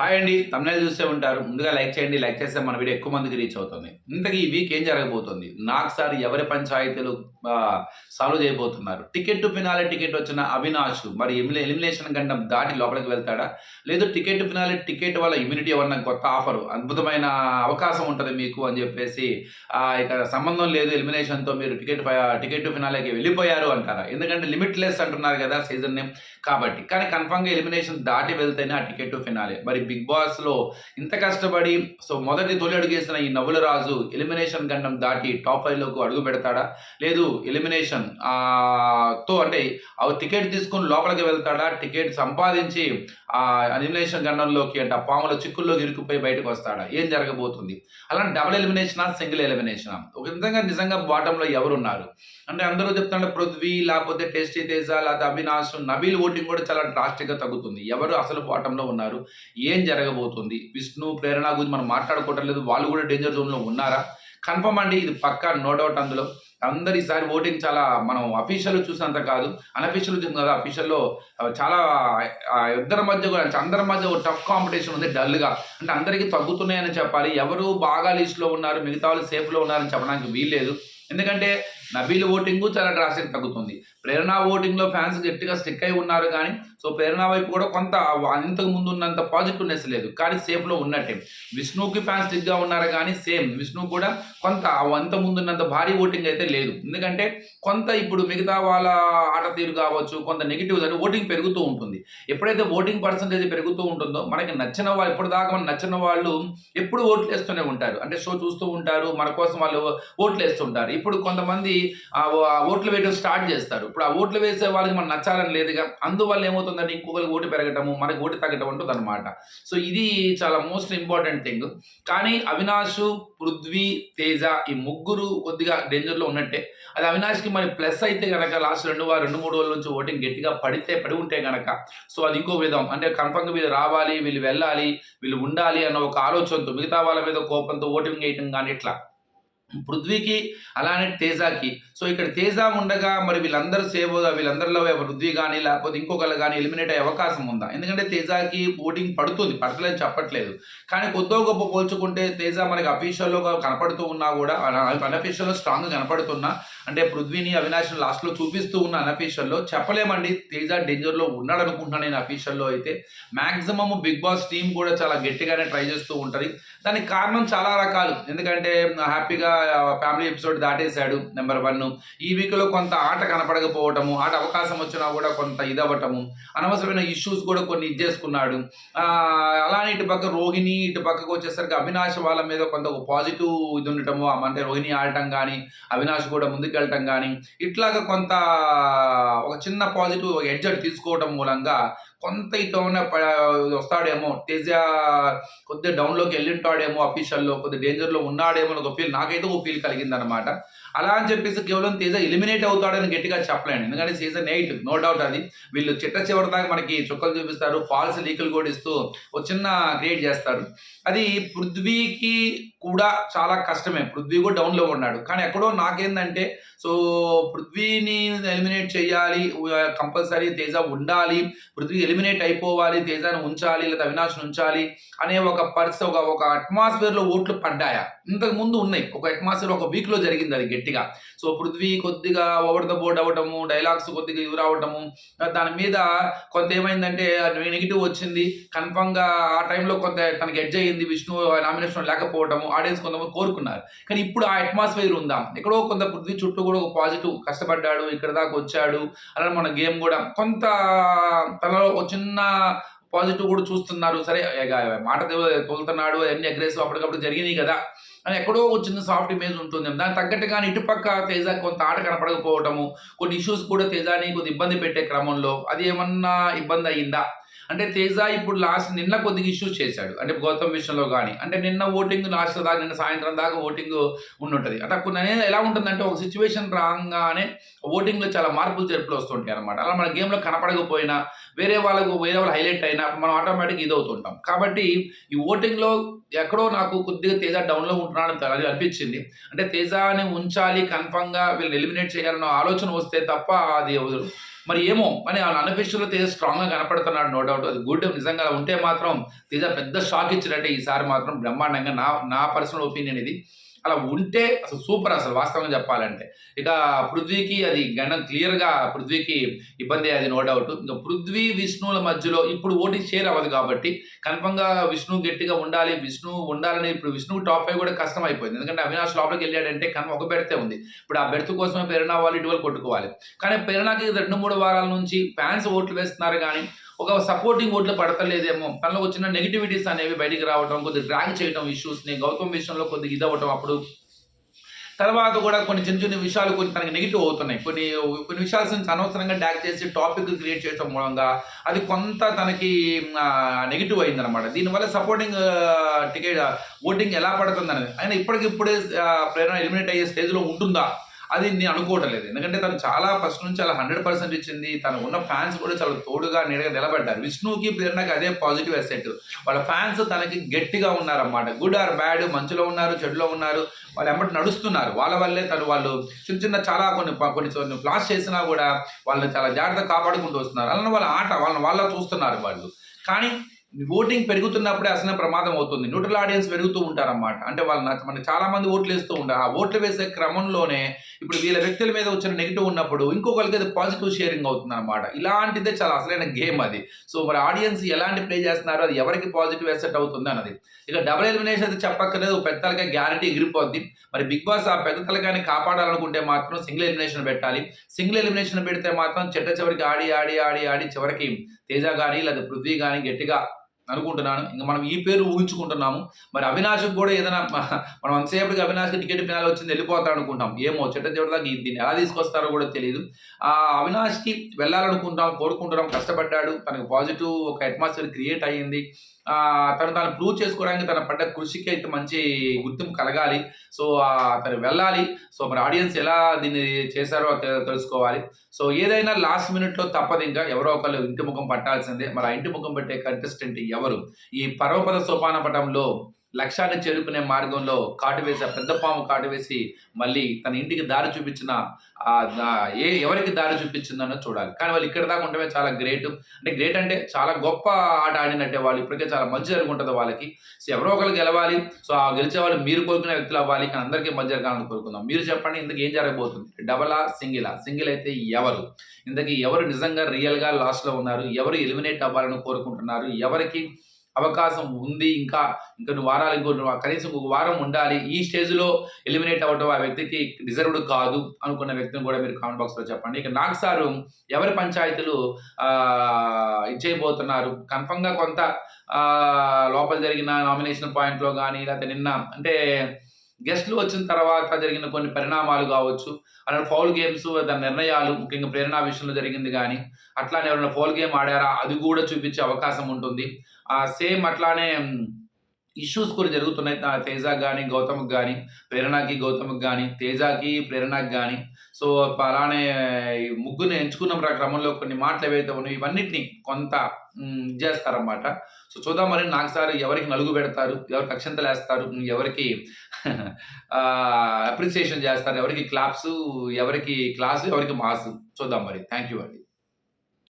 Hi అండి తమిళ చూసే ఉంటారు. ముందుగా లైక్ చేయండి లైక్ చేస్తే మన వీడియో ఎక్కువ మందికి రీచ్ అవుతుంది. ఇంతకీ ఈ వీక్ ఏం జరగబోతుంది? నాకు సార్ ఎవరి పంచాయతీలు సాల్వ్ చేయబోతున్నారు? టికెట్ టు ఫినాలే టికెట్ వచ్చిన అవినాష్ మరి ఎలిమినేషన్ గంట దాటి లోపలికి వెళ్తాడా? లేదు టికెట్ టు ఫినాలే టికెట్ వల్ల ఇమ్యూనిటీ ఉన్న కొత్త ఆఫర్ అద్భుతమైన అవకాశం ఉంటుంది మీకు అని చెప్పేసి ఇక సంబంధం లేదు ఎలిమినేషన్తో మీరు టికెట్ టికెట్ టు ఫినాలేకి వెళ్ళిపోయారు అంటారా? ఎందుకంటే లిమిట్లెస్ అంటున్నారు కదా సీజన్ నేమ్ కాబట్టి కానీ కన్ఫామ్గా ఎలిమినేషన్ దాటి వెళ్తేనే ఆ టికెట్ టు ఫినాలే. మరి బిగ్ బాస్లో ఇంత కష్టపడి సో మొదటి తొలి అడుగేసిన ఈ నవ్వుల రాజు ఎలిమినేషన్ గండం దాటి టాప్ ఫైవ్లోకి అడుగు పెడతాడా? లేదు ఎలిమినేషన్తో అంటే ఆ టికెట్ తీసుకుని లోపలికి వెళ్తాడా? టికెట్ సంపాదించి ఆ ఎలిమినేషన్ గండంలోకి అంటే ఆ పాముల చిక్కుల్లోకి ఇరుక్కుపోయి బయటకు వస్తాడా? ఏం జరగబోతుంది? అలాంటి డబుల్ ఎలిమినేషనా సింగిల్ ఎలిమినేషనా ఒక విధంగా నిజంగా బాటంలో ఎవరున్నారు? అంటే అందరూ చెప్తున్నారు పృథ్వీ లేకపోతే టేస్టీ తేజ లేకపోతే అవినాష్ నబీల్ ఓటింగ్ కూడా చాలా డ్రాస్టిక్గా తగ్గుతుంది. ఎవరు అసలు బాటంలో ఉన్నారు? ఏం జరగబోతుంది? విష్ణు ప్రేరణ గురించి మనం మాట్లాడుకోవటం లేదు. వాళ్ళు కూడా డేంజర్ జోన్లో ఉన్నారా? కన్ఫర్మ్ అండి ఇది పక్కా నో డౌట్ అందులో. అందరు ఈసారి ఓటింగ్ చాలా మనం అఫీషియల్ చూసినంత కాదు అన్అఫీషియల్ చూసిన కదా అఫీషియల్లో చాలా ఇద్దరి మధ్య కూడా అందరి మధ్య ఒక టఫ్ కాంపిటీషన్ ఉంది డల్గా అంటే అందరికీ తగ్గుతున్నాయని చెప్పాలి ఎవరు బాగా లిస్ట్లో ఉన్నారు మిగతా వాళ్ళు సేఫ్లో ఉన్నారని చెప్పడానికి వీల్లేదు. ఎందుకంటే నబీల్ ఓటింగ్ చాలా డ్రాస్టిక్ తగ్గుతుంది. ప్రేరణ ఓటింగ్లో ఫ్యాన్స్ గట్టిగా స్టిక్ అయి ఉన్నారు కానీ సో ప్రేరణ వైపు కూడా కొంత ఇంతకు ముందు ఉన్నంత పాజిటివ్నెస్ లేదు. కానీ సేఫ్లో ఉన్నట్టే. విష్ణుకి ఫ్యాన్స్ స్టిక్గా ఉన్నారు కానీ సేమ్ విష్ణు కూడా కొంత అంత ముందు ఉన్నంత భారీ ఓటింగ్ అయితే లేదు. ఎందుకంటే కొంత ఇప్పుడు మిగతా వాళ్ళ ఆట తీరు కావచ్చు కొంత నెగిటివ్ అంటే ఓటింగ్ పెరుగుతూ ఉంటుంది. ఎప్పుడైతే ఓటింగ్ పర్సంటేజ్ పెరుగుతూ ఉంటుందో మనకి నచ్చిన వాళ్ళు ఇప్పుడు దాకా మనకు నచ్చిన వాళ్ళు ఎప్పుడు ఓట్లు వేస్తూనే ఉంటారు. అంటే షో చూస్తూ ఉంటారు మన కోసం వాళ్ళు ఓట్లు వేస్తుంటారు. ఇప్పుడు కొంతమంది ఓట్లు వేయడం స్టార్ట్ చేస్తారు. ఇప్పుడు ఆ ఓట్లు వేసే వాళ్ళకి మనం నచ్చాలని లేదుగా అందువల్ల ఏమవుతుందంటే ఇంకొకరికి ఓటు పెరగటము మనకి ఓటు తగ్గటం ఉంటుంది అనమాట సో ఇది చాలా మోస్ట్ ఇంపార్టెంట్ థింగ్. కానీ అవినాష్ పృథ్వీ తేజ ఈ ముగ్గురు కొద్దిగా డేంజర్లో ఉన్నట్టే. అది అవినాష్కి మరి ప్లస్ అయితే కనుక లాస్ట్ రెండు రెండు మూడు రోజుల నుంచి ఓటింగ్ గట్టిగా పడితే పడి ఉంటే కనుక సో అది ఇంకో విధం. అంటే కన్ఫర్మ్గా వీళ్ళు రావాలి వీళ్ళు వెళ్ళాలి వీళ్ళు ఉండాలి అన్న ఒక ఆలోచనతో మిగతా వాళ్ళ మీద కోపంతో ఓటింగ్ వేయటం కానీ ఇట్లా పృథ్వీకి అలానే తేజాకి సో ఇక్కడ తేజ ఉండగా మరి వీళ్ళందరూ సేవ్ వీళ్ళందరిలో వృద్ధి కానీ లేకపోతే ఇంకొకరు కానీ ఎలిమినేట్ అయ్యే అవకాశం ఉందా? ఎందుకంటే తేజాకి ఓటింగ్ పడుతుంది పడలేదు చెప్పట్లేదు. కానీ కొద్దో గొప్ప పోల్చుకుంటే తేజ మనకి అఫీషియల్లో కనపడుతూ ఉన్నా కూడా అనఫీషియల్లో స్ట్రాంగ్ కనపడుతున్నా అంటే పృథ్వీని అవినాష్ లాస్ట్లో చూపిస్తూ ఉన్న అనఫీషియల్లో చెప్పలేమండి. తేజ డేంజర్లో ఉన్నాడు అనుకుంటున్నాను నేను అఫీషియల్లో అయితే. మ్యాక్సిమం బిగ్ బాస్ టీం కూడా చాలా గట్టిగానే ట్రై చేస్తూ ఉంటుంది. దానికి కారణం చాలా రకాలు. ఎందుకంటే హ్యాపీగా ఫ్యామిలీ ఎపిసోడ్ దాటేశాడు నెంబర్ వన్ ఈ వీక్లో కొంత ఆట కనపడకపోవటము ఆట అవకాశం వచ్చినా కూడా కొంత ఇదవ్వటము అనవసరమైన ఇష్యూస్ కూడా కొన్ని ఇచ్చేసుకున్నాడు. అలానే ఇటు పక్క రోహిణి ఇటు పక్కకు వచ్చేసరికి అవినాష్ వాళ్ళ మీద కొంత ఒక పాజిటివ్ ఇది ఉండటము అంటే రోహిణి ఆడటం కానీ అవినాష్ కూడా ముందుకెళ్ళటం కానీ ఇట్లాగా కొంత ఒక చిన్న పాజిటివ్ ఎడ్జెట్ తీసుకోవడం మూలంగా కొంత ఇటు వస్తాడేమో తేజ కొద్దిగా డౌన్లోకి వెళ్ళింటాడేమో అఫీషియల్లో కొద్దిగా డేంజర్లో ఉన్నాడేమో అని ఒక ఫీల్ నాకైతే ఒక ఫీల్ కలిగింది అనమాట అలా అని చెప్పేసి కేవలం తేజ ఎలిమినేట్ అవుతాడని గట్టిగా చెప్పలేను. ఎందుకంటే సీజన్ ఎయిట్ నో డౌట్ అది. వీళ్ళు చిట్ట చివరి దాకా మనకి చుక్కలు చూపిస్తారు ఫాల్స్ లీకులు కూడా ఇస్తూ ఒక చిన్న క్రియేట్ చేస్తారు. అది పృథ్వీకి కూడా చాలా కష్టమే. పృథ్వీ కూడా డౌన్లో ఉన్నాడు. కానీ ఎక్కడో నాకేందంటే సో పృథ్వీని ఎలిమినేట్ చేయాలి కంపల్సరీ తేజ ఉండాలి పృథ్వీ ఎలిమినేట్ అయిపోవాలి తేజాను ఉంచాలి లేదా అవినాష్ను ఉంచాలి అనే ఒక పరిస్థితి ఒక ఒక అట్మాస్ఫియర్లో ఓట్లు పడ్డాయా? ఇంతకు ముందు ఉన్నాయి. ఒక అట్మాస్ఫియర్ ఒక వీక్లో జరిగింది అది గట్టిగా. సో పృథ్వీ కొద్దిగా ఓవర్ ద బోర్డ్ అవ్వటము డైలాగ్స్ కొద్దిగా ఇవి రావటము దాని మీద కొంత ఏమైందంటే నెగిటివ్ వచ్చింది. కన్ఫర్మ్గా ఆ టైంలో కొంత తనకి ఎడ్జ్ అయ్యింది. విష్ణు నామినేషన్ లేకపోవటము ఆడియన్స్ కొంతమంది కోరుకున్నారు. కానీ ఇప్పుడు ఆ అట్మాస్ఫియర్ ఉందా. ఎక్కడో కొంత పృథ్వీ చుట్టూ కూడా ఒక పాజిటివ్ కష్టపడ్డాడు ఇక్కడ దాకా వచ్చాడు. అలానే మన గేమ్ కూడా కొంత తనలో ఒక చిన్న పాజిటివ్ కూడా చూస్తున్నారు. సరే మాట తోలుతున్నాడు అన్ని అగ్రెసివ్ అప్పటికప్పుడు జరిగినాయి కదా. అని ఎక్కడో ఒక చిన్న సాఫ్ట్ ఇమేజ్ ఉంటుంది. దానికి తగ్గట్టుగానే ఇటుపక్క తేజ కొంత ఆట కనపడకపోవటము కొన్ని ఇష్యూస్ కూడా తేజాని కొద్ది ఇబ్బంది పెట్టే క్రమంలో అది ఏమన్నా ఇబ్బంది అయ్యిందా? అంటే తేజ ఇప్పుడు లాస్ట్ నిన్న కొద్దిగా ఇష్యూస్ చేశాడు. అంటే గౌతమ్ విషయంలో కానీ అంటే నిన్న ఓటింగ్ లాస్ట్ దాకా నిన్న సాయంత్రం దాకా ఓటింగ్ ఉండుంటుంది. అంటే కొన్ని అనేది ఎలా ఉంటుందంటే ఒక సిచ్యువేషన్ రాగానే ఓటింగ్లో చాలా మార్పులు జరుపులు వస్తుంటాయి అనమాట అలా మన గేమ్లో కనపడకపోయినా వేరే వాళ్ళకు వేరే వాళ్ళు హైలైట్ అయినా మనం ఆటోమేటిక్ ఇది అవుతుంటాం. కాబట్టి ఈ ఓటింగ్లో ఎక్కడో నాకు కొద్దిగా తేజ డౌన్లో ఉంటున్నాడు అని అనిపించింది. అంటే తేజాని ఉంచాలి కన్ఫామ్గా వీళ్ళని ఎలిమినేట్ చేయాలన్న ఆలోచన వస్తే తప్ప అది మరి ఏమో? మరి అన్అఫిషియల్ తేజ స్ట్రాంగ్గా కనపడుతున్నాడు నో డౌట్ అది గుడ్ నిజంగా ఉంటే మాత్రం తేజ పెద్ద షాక్ ఇచ్చినట్టే ఈసారి మాత్రం బ్రహ్మాండంగా నా నా పర్సనల్ ఒపీనియన్ ఇది. అలా ఉంటే అసలు సూపర్ అసలు వాస్తవంగా చెప్పాలంటే. ఇక పృథ్వీకి అది గణం క్లియర్గా పృథ్వీకి ఇబ్బంది అది నో డౌట్. ఇంకా పృథ్వీ విష్ణువుల మధ్యలో ఇప్పుడు ఓటీ షేర్ అవ్వదు కాబట్టి కన్ఫర్మ్గా విష్ణు గట్టిగా ఉండాలి. విష్ణు ఉండాలని ఇప్పుడు విష్ణు టాప్ ఫైవ్ కూడా కష్టం అయిపోయింది ఎందుకంటే అవినాష్ లోపలికి వెళ్ళాడంటే కన్ఫర్మ్ ఒక బెర్తే ఉంది. ఇప్పుడు ఆ బెర్త్ కోసమే ప్రేరణ వాళ్ళు ఇటీవల కొట్టుకోవాలి. కానీ ప్రేరణకి రెండు మూడు వారాల నుంచి ఫ్యాన్స్ ఓట్లు వేస్తున్నారు కానీ ఒక సపోర్టింగ్ ఓట్లు పడతలేదేమో. తనలో వచ్చిన నెగిటివిటీస్ అనేవి బయటికి రావడం కొద్దిగా డ్రాగ్ చేయడం ఇష్యూస్ని గౌతమ్ విషయంలో కొద్దిగా ఇదవటం అప్పుడు. తర్వాత కూడా కొన్ని చిన్న చిన్న విషయాలు కొన్ని తనకి నెగిటివ్ అవుతున్నాయి. కొన్ని కొన్ని విషయాలు అనవసరంగా డ్యాక్ చేసి టాపిక్ క్రియేట్ చేయడం మూలంగా అది కొంత తనకి నెగిటివ్ అయింది అనమాట దీనివల్ల సపోర్టింగ్ టికెట్ ఓటింగ్ ఎలా పడుతుంది అనేది ఆయన ఇప్పటికిప్పుడే ప్రేరణ ఎలిమినేట్ అయ్యే స్టేజ్లో ఉంటుందా? అది నేను అనుకోవటం లేదు. ఎందుకంటే తను చాలా ఫస్ట్ నుంచి అలా హండ్రెడ్ పర్సెంట్ ఇచ్చింది. తను ఉన్న ఫ్యాన్స్ కూడా చాలా తోడుగా నీడగా నిలబడ్డారు. విష్ణుకి ప్రేరణకి అదే పాజిటివ్ ఎసెట్ వాళ్ళ ఫ్యాన్స్ తనకి గట్టిగా ఉన్నారన్నమాట. గుడ్ ఆర్ బ్యాడ్ మంచిలో ఉన్నారు చెడులో ఉన్నారు. వాళ్ళు ఎమ్మటి నడుస్తున్నారు. వాళ్ళ వల్లే తను వాళ్ళు చిన్న చిన్న చాలా కొన్ని కొన్ని కొన్ని ఫ్లాస్ చేసినా కూడా వాళ్ళని చాలా జాగ్రత్తగా కాపాడుకుంటూ వస్తున్నారు. అలానే వాళ్ళ ఆట వాళ్ళని వాళ్ళ చూస్తున్నారు వాళ్ళు. కానీ ఓటింగ్ పెరుగుతున్నప్పుడే అసలు ప్రమాదం అవుతుంది. న్యూట్రల్ ఆడియన్స్ పెరుగుతూ ఉంటారన్నమాట. అంటే వాళ్ళు మన మనకి చాలా మంది ఓట్లు వేస్తూ ఉంటారు. ఆ ఓట్లు వేసే క్రమంలోనే ఇప్పుడు వీళ్ళ వ్యక్తుల మీద వచ్చిన నెగిటివ్ ఉన్నప్పుడు ఇంకొకరికి అది పాజిటివ్ షేరింగ్ అవుతుంది అనమాట ఇలాంటిదే చాలా అసలైన గేమ్ అది. సో మరి ఆడియన్స్ ఎలాంటి ప్లే చేస్తున్నారో అది ఎవరికి పాజిటివ్ ఎసెట్ అవుతుంది అన్నది. ఇక డబుల్ ఎలిమినేషన్ అయితే చెప్పక్కర్లేదు. పెద్ద తలకాయ గ్యారంటీ ఎగిరిపోద్ది. మరి బిగ్ బాస్ ఆ పెద్ద తలకాయని కాపాడాలనుకుంటే మాత్రం సింగిల్ ఎలిమినేషన్ పెట్టాలి. సింగిల్ ఎలిమినేషన్ పెడితే మాత్రం చెట్ట చివరికి ఆడి ఆడి ఆడి ఆడి చివరికి తేజ కానీ లేదా పృథ్వీ కానీ గట్టిగా అనుకుంటున్నాను. ఇంకా మనం ఈ పేరు ఊహించుకుంటున్నాము. మరి అవినాష్కి కూడా ఏదైనా మనం అంతసేపటికి అవినాష్కి టికెట్ ఫినాల్ వచ్చింది వెళ్ళిపోతాడు అనుకుంటాం. ఏమో చెట్ట చివరి దాకా దీన్ని ఎలా తీసుకొస్తారో కూడా తెలియదు ఆ అవినాష్కి వెళ్ళాలనుకుంటాం కోరుకుంటున్నాం కష్టపడ్డాడు. తనకు పాజిటివ్ ఒక అట్మాస్ఫియర్ క్రియేట్ అయ్యింది. తను తాను ప్రూవ్ చేసుకోవడానికి తన పడ్డ కృషికి అయితే మంచి గుర్తింపు కలగాలి. సో తను వెళ్ళాలి. సో మరి ఆడియన్స్ ఎలా దీన్ని చేశారో తెలుసుకోవాలి. సో ఏదైనా లాస్ట్ మినిట్లో తప్పదు ఇంకా. ఎవరో ఒకళ్ళు ఇంటి ముఖం పట్టాల్సిందే. మరి ఆ ఇంటి ముఖం పెట్టే కంటెస్టెంట్ ఎవరు? ఈ పర్వపద సోపాన పటంలో లక్ష్యాన్ని చేరుకునే మార్గంలో కాటు వేసి ఆ పెద్ద పాము కాటు వేసి మళ్ళీ తన ఇంటికి దారి చూపించిన ఏ ఎవరికి దారి చూపించిందనో చూడాలి. కానీ వాళ్ళు ఇక్కడ దాకా ఉండటమే చాలా గ్రేట్. అంటే గ్రేట్ అంటే చాలా గొప్ప ఆట ఆడినట్టే వాళ్ళు. ఇప్పటికే చాలా మంచి జరుగుంటుంది వాళ్ళకి. సో ఎవరో ఒకరు గెలవాలి. సో ఆ గెలిచే వాళ్ళు మీరు కోరుకునే వ్యక్తులు అవ్వాలి. కానీ అందరికీ మంచి జరగాలని కోరుకుందాం. మీరు చెప్పండి ఇందుకు ఏం జరగబోతుంది? డబలా సింగిలా. సింగిల్ అయితే ఎవరు? ఇంతకీ ఎవరు నిజంగా రియల్గా లాస్ట్లో ఉన్నారు? ఎవరు ఎలిమినేట్ అవ్వాలని కోరుకుంటున్నారు? ఎవరికి అవకాశం ఉంది. ఇంకా ఇంకొన్ని వారాలు ఇంకో కనీసం ఒక వారం ఉండాలి. ఈ స్టేజ్లో ఎలిమినేట్ అవ్వటం ఆ వ్యక్తికి డిజర్వ్డ్ కాదు అనుకున్న వ్యక్తిని కూడా మీరు కామెంట్ బాక్స్లో చెప్పండి. ఇక నాకు సారు ఎవరి పంచాయతీలు ఇచ్చేయబోతున్నారు? కన్ఫర్మ్గా కొంత లోపల జరిగిన నామినేషన్ పాయింట్లో కానీ లేకపోతే నిన్న అంటే గెస్ట్లు వచ్చిన తర్వాత జరిగిన కొన్ని పరిణామాలు కావచ్చు అలానే ఫౌల్ గేమ్స్ దాని నిర్ణయాలు ముఖ్యంగా ప్రేరణ విషయంలో జరిగింది కానీ అట్లానే ఎవరైనా ఫౌల్ గేమ్ ఆడారా? అది కూడా చూపించే అవకాశం ఉంటుంది. సేమ్ అట్లానే ఇష్యూస్ కూడా జరుగుతున్నాయి. తేజాకి కానీ గౌతమ్కి కానీ ప్రేరణకి గౌతమ్కి కానీ తేజాకి ప్రేరణకి కానీ సో అలానే ఈ ముగ్గురిని ఎంచుకున్నాం ప్ర- క్రమంలో. కొన్ని మాటలు ఏవైతే ఉన్నాయో ఇవన్నిటిని కొంత మ్, చేస్తారన్నమాట సో చూద్దాం మరి నాకు సార్ ఎవరికి నలుగు పెడతారు ఎవరికి అక్షంతలు వేస్తారు ఎవరికి అప్రిసియేషన్ చేస్తారు ఎవరికి క్లాప్స్ ఎవరికి క్లాసు ఎవరికి మాస్ చూద్దాం మరి. థ్యాంక్ యూ అండి.